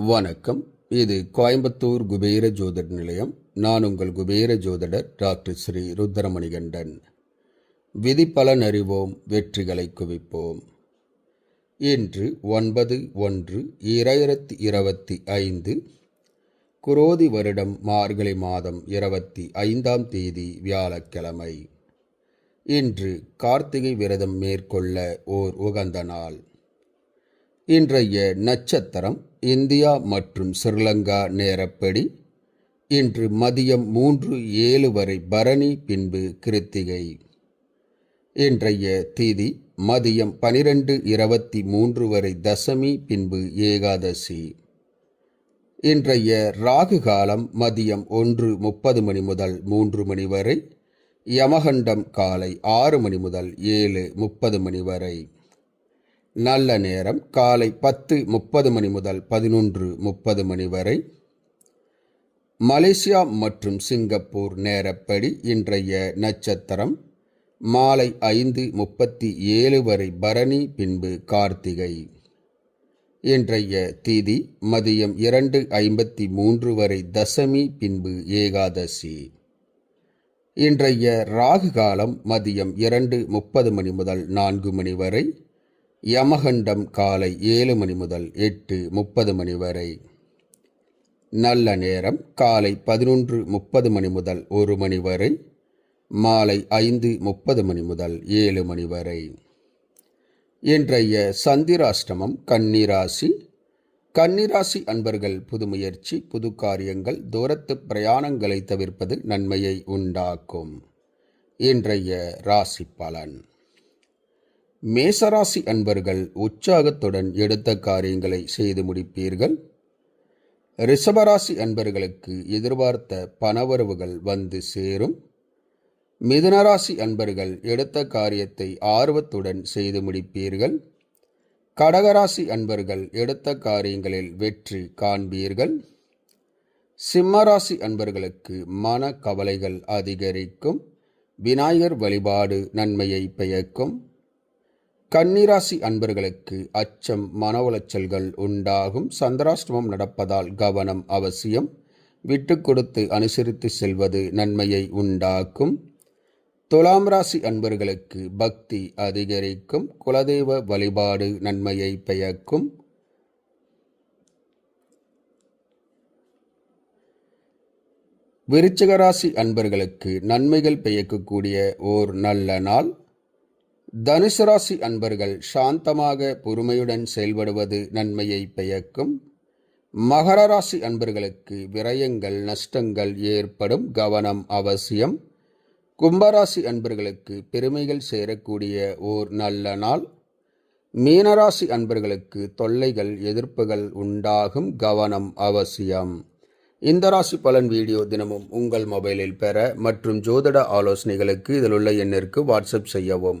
வணக்கம். இது கோயம்புத்தூர் குபேர ஜோதிட நிலையம். நான் உங்கள் குபேர ஜோதிடர் டாக்டர் ஸ்ரீ ருத்ரமணிகண்டன். விதிப்பலன் அறிவோம் வெற்றிகளை குவிப்போம். இன்று ஒன்பது ஒன்று இரண்டாயிரத்தி இருபத்தி ஐந்து குரோதி வருடம் மார்கழி மாதம் இருபத்தி ஐந்தாம் தேதி வியாழக்கிழமை. இன்று கார்த்திகை விரதம் மேற்கொள்ள ஓர் உகந்த நாள். இன்றைய நட்சத்திரம் இந்தியா மற்றும் ஸ்ரீலங்கா நேரப்படி. இன்று மதியம் மூன்று ஏழு வரை பரணி பின்பு கிருத்திகை. இன்றைய தீதி மதியம் பனிரெண்டு இருபத்தி மூன்று வரை தசமி பின்பு ஏகாதசி. இன்றைய ராகு காலம் மதியம் ஒன்று முப்பது மணி முதல் மூன்று மணி வரை யமகண்டம் காலை ஆறு மணி முதல் ஏழு முப்பது மணி வரை. நல்ல நேரம். காலை பத்து முப்பது மணி முதல் பதினொன்று முப்பது மணி வரை. மலேசியா மற்றும் சிங்கப்பூர் நேரப்படி இன்றைய நட்சத்திரம் மாலை ஐந்து முப்பத்தி ஏழு வரை பரணி பின்பு கார்த்திகை. இன்றைய தீதி மதியம் இரண்டு ஐம்பத்தி மூன்று வரை தசமி பின்பு ஏகாதசி. இன்றைய ராகு காலம் மதியம் இரண்டு முப்பது மணி முதல் நான்கு மணி வரை. யமகண்டம் காலை ஏழு மணி முதல் எட்டு முப்பது மணி வரை. நல்ல நேரம் காலை பதினொன்று முப்பது மணி முதல் ஒரு மணி வரை. மாலை ஐந்து முப்பது மணி முதல் ஏழு மணி வரை. இன்றைய சந்திராஷ்டமம் கன்னிராசி. கன்னிராசி அன்பர்கள் புது முயற்சி புது காரியங்கள் தூரத்து பிரயாணங்களை தவிர்ப்பது நன்மையை உண்டாக்கும். இன்றைய ராசி பலன். மேசராசி அன்பர்கள் உற்சாகத்துடன் எடுத்த காரியங்களை செய்து முடிப்பீர்கள். ரிஷபராசி அன்பர்களுக்கு எதிர்பார்த்த பணவரவுகள் வந்து சேரும். மிதுனராசி அன்பர்கள் எடுத்த காரியத்தை ஆர்வத்துடன் செய்து முடிப்பீர்கள். கடகராசி அன்பர்கள் எடுத்த காரியங்களில் வெற்றி காண்பீர்கள். சிம்மராசி அன்பர்களுக்கு மன கவலைகள் அதிகரிக்கும். விநாயகர் வழிபாடு நன்மையை பெயக்கும் கன்னிராசி அன்பர்களுக்கு அச்சம் மன உளைச்சல்கள் உண்டாகும். சந்திராஷ்டமம் நடப்பதால் கவனம் அவசியம். விட்டு கொடுத்து அனுசரித்து செல்வது நன்மையை உண்டாக்கும். துலாம் ராசி அன்பர்களுக்கு பக்தி அதிகரிக்கும். குலதெய்வ வழிபாடு நன்மையை பெயக்கும் விருச்சிகராசி அன்பர்களுக்கு நன்மைகள் பெயக்கக்கூடிய ஓர் நல்ல நாள். தனுசு ராசி அன்பர்கள் சாந்தமாக பொறுமையுடன் செயல்படுவது நன்மையை பெயக்கும் மகர ராசி அன்பர்களுக்கு விரயங்கள் நஷ்டங்கள் ஏற்படும் கவனம் அவசியம். கும்பராசி அன்பர்களுக்கு பெருமைகள் சேரக்கூடிய ஓர் நல்ல நாள். மீனராசி அன்பர்களுக்கு தொல்லைகள் எதிர்ப்புகள் உண்டாகும் கவனம் அவசியம். இந்த ராசி பலன் வீடியோ தினமும் உங்கள் மொபைலில் பெற மற்றும் ஜோதிட ஆலோசனைகளுக்கு இதில் உள்ள எண்ணிற்கு வாட்ஸ்அப் செய்யவும்.